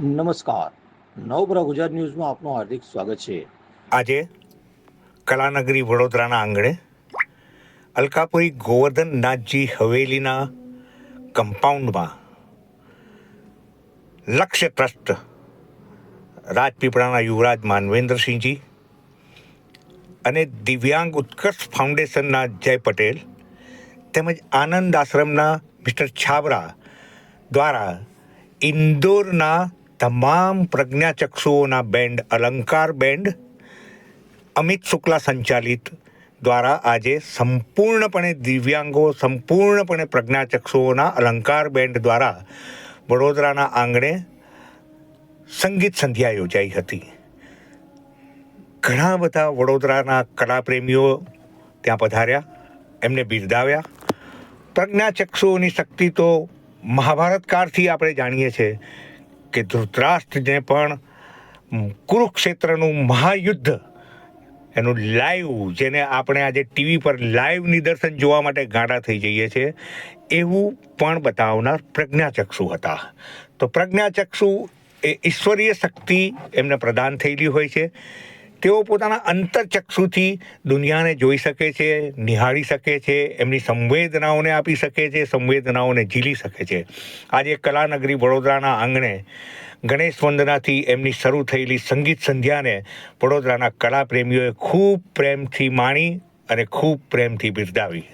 નમસ્કાર. નવપ્રભા ગુજરાત ન્યૂઝમાં આપનું હાર્દિક સ્વાગત છે. આજે કલાનગરી વડોદરાના આંગણે અલકાપુરી ગોવર્ધન નાથજી હવેલીના કમ્પાઉન્ડમાં લક્ષ્ય ટ્રસ્ટ રાજપીપળાના યુવરાજ માનવેન્દ્રસિંહજી અને દિવ્યાંગ ઉત્કર્ષ ફાઉન્ડેશનના જય પટેલ તેમજ આનંદ આશ્રમના મિસ્ટર છાબરા દ્વારા ઇન્દોરના તમામ પ્રજ્ઞાચક્ષુઓના બેન્ડ અલંકાર બેન્ડ અમિત શુક્લા સંચાલિત દ્વારા આજે સંપૂર્ણપણે દિવ્યાંગો, સંપૂર્ણપણે પ્રજ્ઞાચક્ષુઓના અલંકાર બેન્ડ દ્વારા વડોદરાના આંગણે સંગીત સંધ્યા યોજાઈ હતી. ઘણા બધા વડોદરાના કલાપ્રેમીઓ ત્યાં પધાર્યા, એમને બિરદાવ્યા. પ્રજ્ઞાચક્ષુઓની શક્તિ તો મહાભારત કાળથી આપણે જાણીએ છીએ. કે ધૃતરાષ્ટ્રને પણ કુરુક્ષેત્રનું મહાયુદ્ધ, એનું લાઈવ, જેને આપણે આજે ટીવી પર લાઈવ નિદર્શન જોવા માટે ગાડા થઈ જઈએ છીએ, એવું પણ બતાવનાર પ્રજ્ઞાચક્ષુ હતા. તો પ્રજ્ઞાચક્ષુ એ ઈશ્વરીય શક્તિ એમને પ્રદાન થયેલી હોય છે. તેઓ પોતાના અંતરચક્ષુથી દુનિયાને જોઈ શકે છે, નિહાળી શકે છે, એમની સંવેદનાઓને આપી શકે છે, સંવેદનાઓને ઝીલી શકે છે. આજે કલાનગરી વડોદરાના આંગણે ગણેશ વંદનાથી એમની શરૂ થયેલી સંગીત સંધ્યાને વડોદરાના કલાપ્રેમીઓએ ખૂબ પ્રેમથી માણી અને ખૂબ પ્રેમથી બિરદાવી.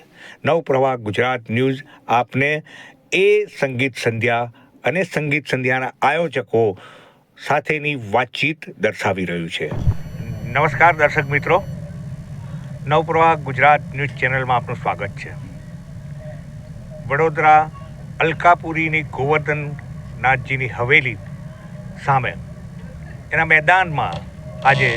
નવપ્રવાહ, ગુજરાત ન્યૂઝ, આપને એ સંગીત સંધ્યા અને સંગીત સંધ્યાના આયોજકો સાથેની વાતચીત દર્શાવી રહ્યું છે. નમસ્કાર દર્શક મિત્રો. નવપ્રવાહ ગુજરાત ન્યૂઝ ચેનલમાં આપનું સ્વાગત છે. વડોદરા અલકાપુરીની ગોવર્ધનનાથજીની હવેલી સામે એના મેદાનમાં આજે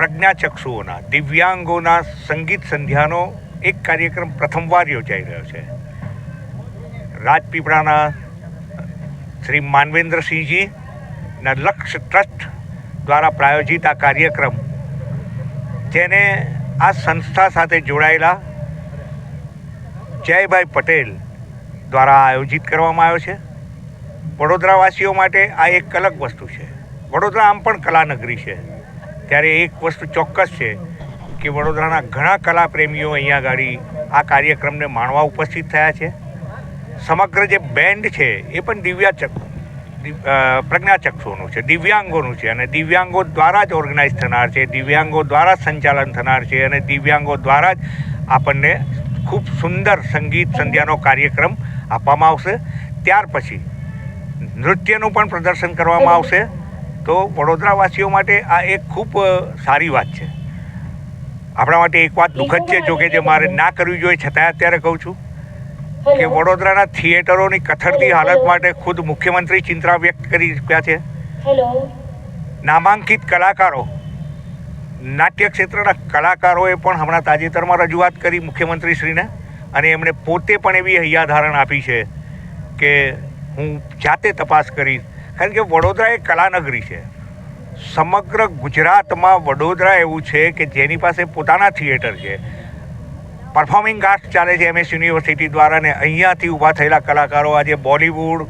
પ્રજ્ઞાચક્ષુઓના દિવ્યાંગોના સંગીત સંધ્યાનો એક કાર્યક્રમ પ્રથમવાર યોજાઈ રહ્યો છે. રાજપીપળાના શ્રી માનવેન્દ્રસિંહજીના લક્ષ ટ્રસ્ટ દ્વારા પ્રાયોજિત આ કાર્યક્રમ, જેને આ સંસ્થા સાથે જોડાયેલા જયભાઈ પટેલ દ્વારા આયોજિત કરવામાં આવ્યો છે. વડોદરાવાસીઓ માટે આ એક અલગ વસ્તુ છે. વડોદરા આમ પણ કલાનગરી છે. ત્યારે એક વસ્તુ ચોક્કસ છે કે વડોદરાના ઘણા કલાપ્રેમીઓ અહીંયા આગળ આ કાર્યક્રમને માણવા ઉપસ્થિત થયા છે. સમગ્ર જે બેન્ડ છે એ પણ દિવ્યાચક પ્રજ્ઞાચક્ષુઓનું છે, દિવ્યાંગોનું છે અને દિવ્યાંગો દ્વારા જ ઓર્ગેનાઇઝ થનાર છે, દિવ્યાંગો દ્વારા સંચાલન થનાર છે અને દિવ્યાંગો દ્વારા જ આપણને ખૂબ સુંદર સંગીત સંધ્યાનો કાર્યક્રમ આપવામાં આવશે. ત્યાર પછી નૃત્યનું પણ પ્રદર્શન કરવામાં આવશે. તો વડોદરાવાસીઓ માટે આ એક ખૂબ સારી વાત છે. આપણા માટે એક વાત દુઃખદ છે, જોકે જે મારે ના કરવી જોઈએ છતાંય અત્યારે કહું છું. કે વડોદરાના થિયેટરોની કથળતી હાલત માટે ખુદ મુખ્યમંત્રી ચિંતા વ્યક્ત કરી ચૂક્યા છે. નામાંકિત કલાકારો નાટ્ય ક્ષેત્રના કલાકારોએ પણ હમણાં તાજેતરમાં રજૂઆત કરી મુખ્યમંત્રીશ્રીને અને એમણે પોતે પણ એવી હૈયાધારણ આપી છે કે હું જાતે તપાસ કરીશ. કારણ કે વડોદરા એ કલાનગરી છે. સમગ્ર ગુજરાતમાં વડોદરા એવું છે કે જેની પાસે પોતાના થિયેટર છે. પરફોર્મિંગ આર્ટ્સ ચાલે છે એમએસ યુનિવર્સિટી દ્વારા ને અહીંયાથી ઊભા થયેલા કલાકારો આજે બોલિવૂડ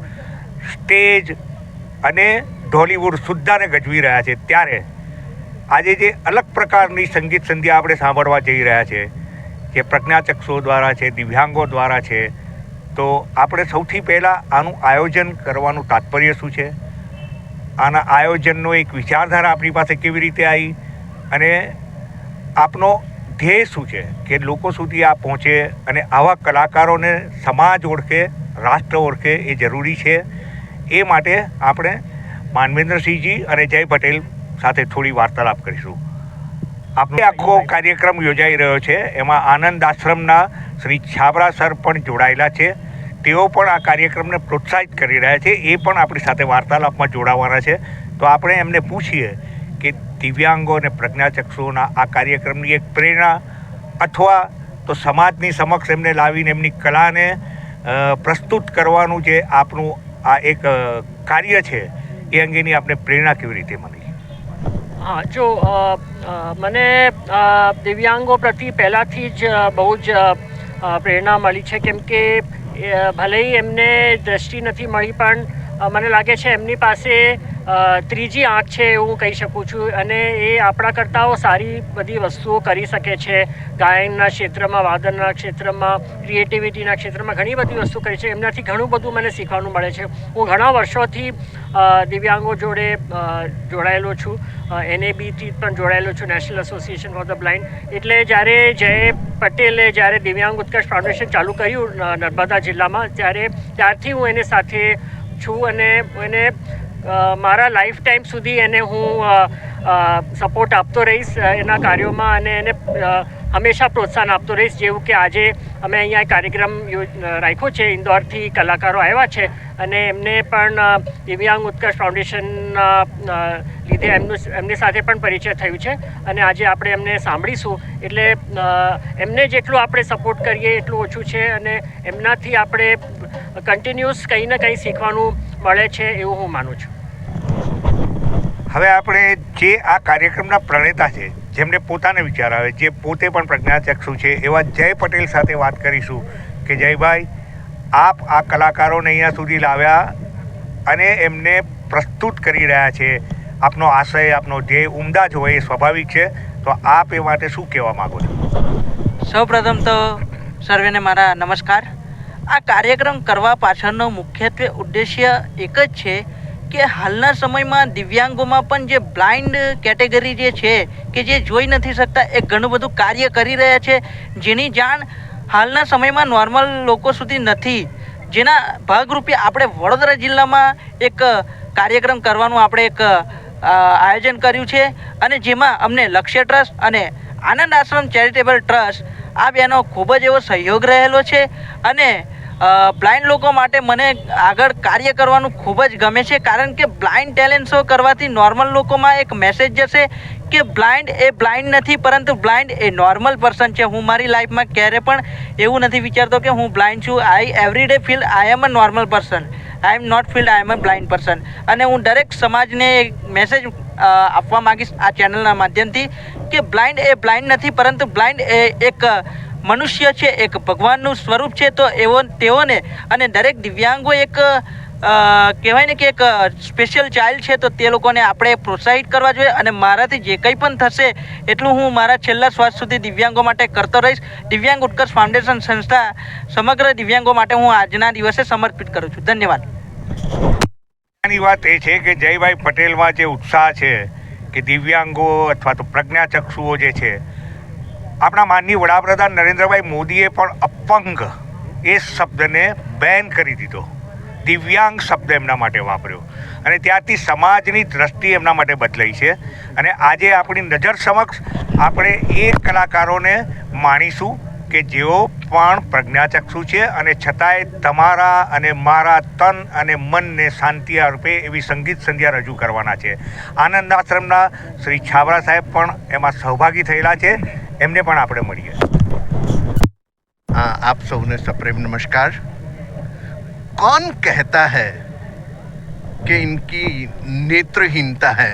સ્ટેજ અને ઢોલિવૂડ સુદ્ધાને ગજવી રહ્યા છે. ત્યારે આજે જે અલગ પ્રકારની સંગીત સંધ્યા આપણે સાંભળવા જઈ રહ્યા છે, જે પ્રજ્ઞાચક્ષુઓ દ્વારા છે, દિવ્યાંગો દ્વારા છે, તો આપણે સૌથી પહેલાં આનું આયોજન કરવાનું તાત્પર્ય શું છે? આના આયોજનનો એક વિચારધારા આપણી પાસે કેવી રીતે આવી? અને આપનો ધ્યેય શું છે? કે લોકો સુધી આ પહોંચે અને આવા કલાકારોને સમાજ ઓળખે, રાષ્ટ્ર ઓળખે એ જરૂરી છે. એ માટે આપણે માનવેન્દ્રસિંહજી અને જય પટેલ સાથે થોડી વાર્તાલાપ કરીશું. આપણે આખો કાર્યક્રમ યોજાઈ રહ્યો છે. એમાં આનંદ આશ્રમના શ્રી છાબરા સર પણ જોડાયેલા છે. તેઓ પણ આ કાર્યક્રમને પ્રોત્સાહિત કરી રહ્યા છે. એ પણ આપણી સાથે વાર્તાલાપમાં જોડાવાના છે. તો આપણે એમને પૂછીએ દિવ્યાંગો અને પ્રજ્ઞાચક્ષુઓના આ કાર્યક્રમની એક પ્રેરણા અથવા તો સમાજની સમક્ષ એમને લાવીને એમની કલાને પ્રસ્તુત કરવાનું જે આપનું આ એક કાર્ય છે, એ અંગેની આપણે પ્રેરણા કેવી રીતે મળી? હા, જો મને દિવ્યાંગો પ્રતિ પહેલાંથી જ બહુ જ પ્રેરણા મળી છે. કેમ કે ભલે એમને દ્રષ્ટિ નથી મળી, પણ મને લાગે છે એમની પાસે ત્રીજી આંખ છે એવું કહી શકું છું અને એ આપણા કરતાઓ સારી બધી વસ્તુઓ કરી શકે છે. ગાયનના ક્ષેત્રમાં, વાદનના ક્ષેત્રમાં ક્રિએટિવિટીના ક્ષેત્રમાં ઘણી બધી વસ્તુ કરી છે. એમનાથી ઘણું બધું મને શીખવાનું મળે છે. હું ઘણા વર્ષોથી દિવ્યાંગો જોડે જોડાયેલો છું. એનએબીથી પણ જોડાયેલો છું. National association for the blind એટલે જ્યારે જય પટેલે જ્યારે દિવ્યાંગ ઉત્કર્ષ ફાઉન્ડેશન ચાલુ કર્યું નર્મદા જિલ્લામાં, ત્યારે ત્યારથી હું એને સાથે છું અને એને મારા લાઈફ ટાઈમ સુધી એને હું સપોર્ટ આપતો રહીશ એના કાર્યોમાં અને એને હંમેશા પ્રોત્સાહન આપતો રહીશ. જેવું કે આજે અમે અહીંયા કાર્યક્રમ રાખ્યો છે, ઇન્દોરથી કલાકારો આવ્યા છે અને એમને પણ દિવ્યાંગ ઉત્કર્ષ ફાઉન્ડેશન લીધે એમનું એમની સાથે પણ પરિચય થયું છે અને આજે આપણે એમને સાંભળીશું. એટલે એમને જેટલું આપણે સપોર્ટ કરીએ એટલું ઓછું છે અને એમનાથી આપણે કન્ટિન્યુઅસ કંઈ ને કંઈ શીખવાનું મળે છે એવું હું માનું છું. હવે આપણે જે આ કાર્યક્રમના પ્રણેતા છે જેમને પોતાને વિચાર આવે જે પોતે પણ પ્રજ્ઞાચક્ષુ છે એવા જય પટેલ સાથે વાત કરીશું કે જયભાઈ આપ આ કલાકારોને અહીંયા સુધી લાવ્યા અને એમને પ્રસ્તુત કરી રહ્યા છે. આપનો આશય આપનો ધ્યેય ઉમદા જ હોય એ સ્વાભાવિક છે. તો આપ એ માટે શું કહેવા માગો છો? સૌપ્રથમ તો સર્વેને મારા નમસ્કાર. આ કાર્યક્રમ કરવા પાછળનો મુખ્યત્વે ઉદ્દેશ્ય એક જ છે કે હાલના સમયમાં દિવ્યાંગોમાં પણ જે બ્લાઇન્ડ કેટેગરી જે છે કે જે જોઈ નથી શકતા, એ ઘણું બધું કાર્ય કરી રહ્યા છે. જેની જાણ હાલના સમયમાં નોર્મલ લોકો સુધી નથી. જેના ભાગરૂપે આપણે વડોદરા જિલ્લામાં એક કાર્યક્રમ કરવાનું આપણે એક આયોજન કર્યું છે. અને જેમાં અમને લક્ષ્ય ટ્રસ્ટ અને આનંદ આશ્રમ ચેરિટેબલ ટ્રસ્ટ આ બેનો ખૂબ જ એવો સહયોગ રહેલો છે. અને બ્લાઇન્ડ લોકો માટે મને આગળ કાર્ય કરવાનું ખૂબ જ ગમે છે, કારણ કે બ્લાઇન્ડ ટેલેન્ટ શો કરવાથી નોર્મલ લોકોમાં એક મેસેજ જશે કે બ્લાઇન્ડ એ બ્લાઇન્ડ નથી, પરંતુ બ્લાઇન્ડ એ નોર્મલ પર્સન છે. હું મારી લાઈફમાં ક્યારે પણ એવું નથી વિચારતો કે હું બ્લાઇન્ડ છું. I every day feel I am a normal person I am not feel I am a blind person અને હું દરેક સમાજને એક મેસેજ આપવા માંગીશ આ ચેનલના માધ્યમથી કે બ્લાઇન્ડ એ બ્લાઇન્ડ નથી, પરંતુ બ્લાઇન્ડ એ એક મનુષ્ય છે, એક ભગવાનનું સ્વરૂપ છે, તો એવો તેઓને અને દરેક દિવ્યાંગો એક કહેવાય ને કે એક સ્પેશિયલ ચાઇલ્ડ છે, તો તે લોકોને આપણે પ્રોત્સાહિત કરવા જોઈએ અને મારાથી જે કંઈ પણ થશે એટલું હું મારા છેલ્લા શ્વાસ સુધી દિવ્યાંગો માટે કરતો રહીશ. દિવ્યાંગ ઉત્કર્ષ ફાઉન્ડેશન સંસ્થા સમગ્ર દિવ્યાંગો માટે હું આજના દિવસે સમર્પિત કરું છું. ધન્યવાદ. આની વાત એ છે કે જયભાઈ પટેલમાં જે ઉત્સાહ છે કે દિવ્યાંગો અથવા તો પ્રજ્ઞાચક્ષુઓ જે છે આપણા માનનીય વડાપ્રધાન નરેન્દ્રભાઈ મોદીએ પણ અપંગ એ શબ્દને બેન કરી દીધો. દિવ્યાંગ શબ્દ એમના માટે વાપર્યો. અને ત્યારથી સમાજની દ્રષ્ટિ એમના માટે બદલાઈ છે. અને આજે આપણી નજર સમક્ષ આપણે એ કલાકારોને માણીશું કે જેઓ પણ પ્રજ્ઞાચક્ષુ છે અને છતાંય તમારા અને મારા તન અને મનને શાંતિ રૂપે એવી સંગીત સંધ્યા રજૂ કરવાના છે. આનંદ આશ્રમના શ્રી છાબરા સાહેબ પણ એમાં સહભાગી થયેલા છે. એમને પણ આપણે મળીએ हाँ आप सबने सप्रेम नमस्कार कौन कहता है कि इनकी नेत्रहीनता है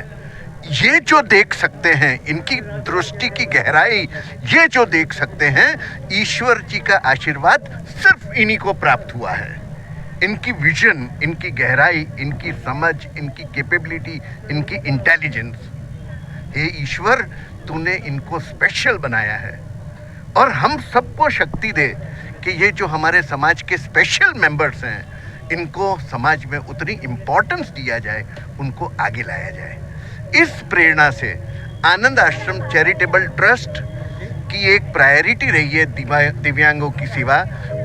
ये जो देख सकते हैं इनकी दृष्टि की गहराई ये जो देख सकते हैं ईश्वर जी का आशीर्वाद सिर्फ इन्हीं को प्राप्त हुआ है इनकी विजन इनकी गहराई इनकी समझ इनकी कैपेबिलिटी इनकी इंटेलिजेंस हे ईश्वर तूने इनको स्पेशल बनाया है। और हम सबको शक्ति दे कि ये जो हमारे समाज के स्पेशल मेंबर्स हैं, इनको समाज में उतनी इम्पोर्टेंस दिया जाए, उनको आगे लाया जाए। इस प्रेरणा से आनंद आश्रम चैरिटेबल ट्रस्ट की एक प्रायोरिटी रही है दिव्यांगों की सेवा,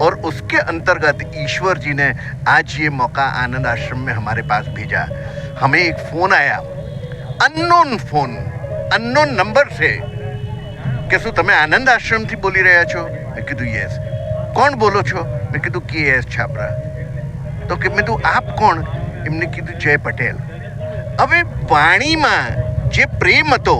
और उसके अंतर्गत ईश्वर जी ने आज ये मौका आनंद आश्रम में हमारे पास भेजा। हमें एक फ़ोन आया अननोन फ़ोन અનનોન નંબર છે કે શું તમે આનંદ આશ્રમથી બોલી રહ્યા છો? મેં કીધું યસ કોણ બોલો છો? મેં કીધું કે એસ છાપરા તો કે મેં કીધું, આપ કોણ? એમને કીધું, જય પટેલ. હવે વાણીમાં જે પ્રેમ હતો,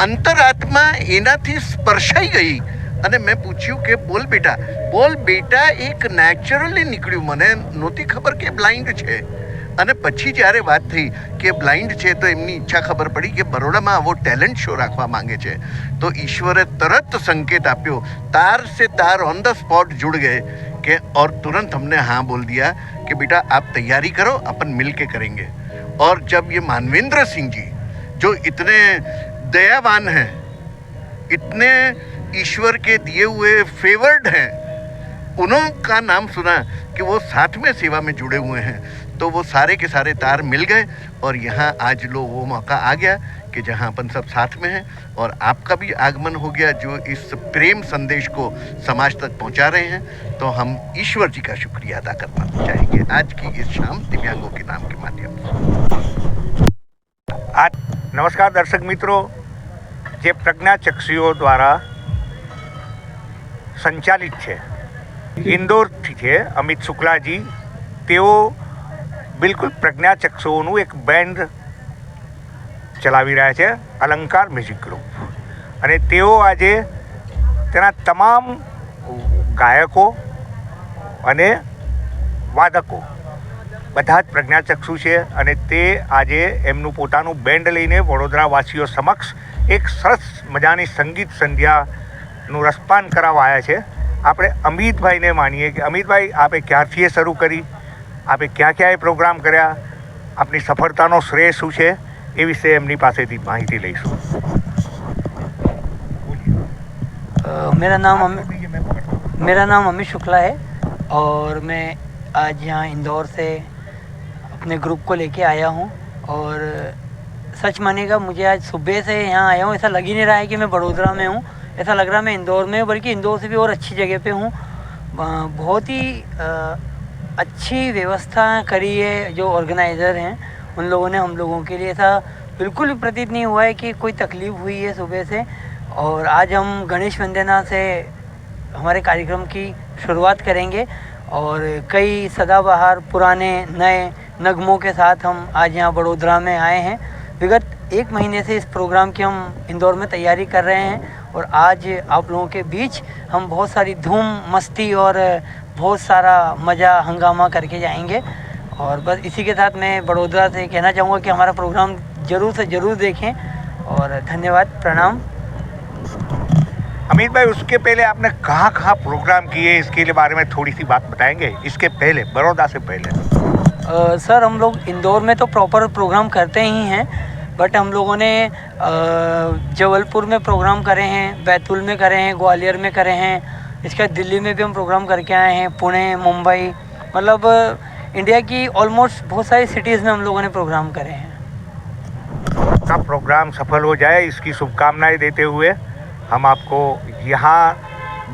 અંતરાત્મા એનાથી સ્પર્શાઈ ગઈ અને મેં પૂછ્યું કે, બોલ બેટા. બોલ બેટા, એક નેચરલી નીકળ્યું. મને નહોતી ખબર કે બ્લાઇન્ડ છે. અને પછી જ્યારે વાત થઈ કે બ્લાઇન્ડ છે તો એમની ઈચ્છા ખબર પડી કે બરોડામાં આવો ટેલેન્ટ શો રાખવા માંગે છે તો ઈશ્વરે તરત સંકેત આપ્યો तार से तार ऑन द स्पॉट जुड़ गए कि और तुरंत हमने हाँ बोल दिया कि बेटा आप तैयारी करो अपन मिल के करेंगे और जब ये मानवेंद्र सिंह जी जो इतने दयावान हैं इतने ईश्वर के दिए हुए फेवर्ड हैं उनका नाम सुना कि वो साथ में सेवा में जुड़े हुए हैं तो वो सारे के सारे तार मिल गए और यहाँ आज लो वो मौका आ गया कि जहाँ अपन सब साथ में हैं और आपका भी आगमन हो गया जो इस प्रेम संदेश को समाज तक पहुँचा रहे हैं तो हम ईश्वर जी का शुक्रिया अदा करना चाहेंगे आज की इस शाम दिव्यांगों के नाम के माध्यम से આ નમસ્કાર દર્શક મિત્રો જે પ્રજ્ઞાચક્ષુઓ દ્વારા સંચાલિત છે ઇન્દોરથી છે અમિત શુક્લાજી તેઓ બિલકુલ પ્રજ્ઞાચક્ષુઓનું એક બેન્ડ ચલાવી રહ્યા છે, અલંકાર મ્યુઝિક ગ્રુપ અને તેઓ આજે તેના તમામ ગાયકો અને વાદકો બધા જ પ્રજ્ઞાચક્ષુ છે અને તે આજે એમનું પોતાનું બેન્ડ લઈને વડોદરાવાસીઓ સમક્ષ એક સરસ મજાની સંગીત સંધ્યાનું રસપાન કરાવવા આવ્યા છે. આપણે અમિતભાઈને માનીએ કે, અમિતભાઈ, આપે ક્યારથી શરૂ કરી? આપે ક્યાં ક્યાં એ પ્રોગ્રામ કર્યા આપની સફળતાનો શ્રેય શું છે એ વિશે એમની પાસેથી માહિતી લઈશું अ, मेरा नाम अमित मेरा नाम अमित शुक्ला है और मैं आज यहाँ इंदौर से अपने ग्रुप को लेके आया हूँ और सच मानेगा मुझे आज सुबह से यहाँ आया हूँ ऐसा लग ही नहीं रहा है कि मैं बड़ोदरा में हूँ ऐसा लग रहा है मैं इंदौर में हूँ बल्कि इंदौर से भी और अच्छी जगह पे हूँ अ, बहुत ही अ, अच्छी व्यवस्था करी है जो ऑर्गेनाइज़र हैं, उन लोगों ने हम लोगों के लिए ऐसा बिल्कुल प्रतीत नहीं हुआ है कि कोई तकलीफ़ हुई है सुबह से। और आज हम गणेश वंदना से हमारे कार्यक्रम की शुरुआत करेंगे और कई सदाबहार पुराने, नए नगमों के साथ हम आज यहाँ बड़ोदरा में आए हैं। विगत एक महीने से इस प्रोग्राम की हम इंदौर में तैयारी कर रहे हैं और आज आप लोगों के बीच हम बहुत सारी धूम, मस्ती और बहुत सारा मज़ा हंगामा करके जाएँगे। और बस इसी के साथ मैं बड़ोदरा से कहना चाहूँगा कि हमारा प्रोग्राम ज़रूर से ज़रूर देखें और धन्यवाद प्रणाम। अमित भाई उसके पहले आपने कहाँ कहाँ प्रोग्राम किए इसके लिए बारे में थोड़ी सी बात बताएँगे? इसके पहले बड़ौदा से पहले। अ, सर हम लोग इंदौर में तो प्रॉपर प्रोग्राम करते ही हैं बट हम लोगों ने जबलपुर में प्रोग्राम करे हैं बैतूल में करे हैं ग्वालियर में करे हैं इसके बाद दिल्ली में भी हम प्रोग्राम करके आए हैं पुणे मुंबई मतलब इंडिया की ऑलमोस्ट बहुत सारी सिटीज़ में हम लोगों ने प्रोग्राम करे हैं। का प्रोग्राम सफल हो जाए इसकी शुभकामनाएँ देते हुए हम आपको यहाँ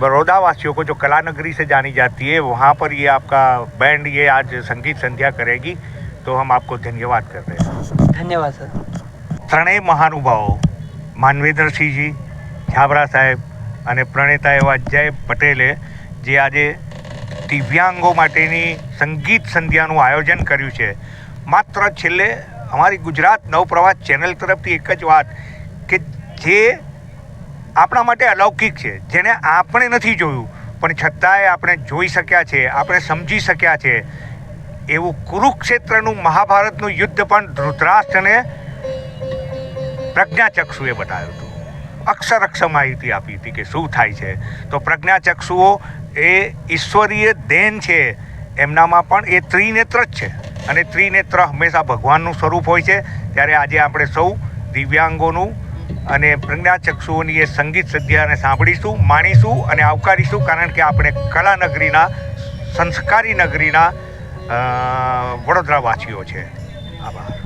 बड़ौदा वासियों को जो कला नगरी से जानी जाती है वहाँ पर ये आपका बैंड ये आज संगीत संध्या करेगी तो हम आपको धन्यवाद कर रहे हैं। धन्यवाद सर। तरण महानुभाव मानवेंद्र सिंह जी छाबरा साहेब। અને પ્રણેતા એવા જય પટેલે જે આજે દિવ્યાંગો માટેની સંગીત સંધ્યાનું આયોજન કર્યું છે. માત્ર છેલ્લે અમારી ગુજરાત નવપ્રવાસ ચેનલ તરફથી એક જ વાત કે જે આપણા માટે અલૌકિક છે, જેને આપણે નથી જોયું, પણ છતાંય આપણે જોઈ શક્યા છે, આપણે સમજી શક્યા છે. એવું કુરુક્ષેત્રનું મહાભારતનું યુદ્ધ પણ ધૃતરાષ્ટ્રને પ્રજ્ઞાચક્ષુએ બતાવ્યું હતું. અક્ષર અક્ષર માહિતી આપી હતી કે શું થાય છે. તો પ્રજ્ઞાચક્ષુઓ એ ઈશ્વરીય દેન છે, એમનામાં પણ એ ત્રિનેત્ર જ છે. અને ત્રિનેત્ર હંમેશા ભગવાનનું સ્વરૂપ હોય છે. ત્યારે આજે આપણે સૌ દિવ્યાંગોનું અને પ્રજ્ઞાચક્ષુઓની એ સંગીત સંધ્યાને સાંભળીશું, માણીશું અને આવકારીશું. કારણ કે આપણે કલાનગરીના, સંસ્કારી નગરીના વડોદરાવાસીઓ છે. આભાર.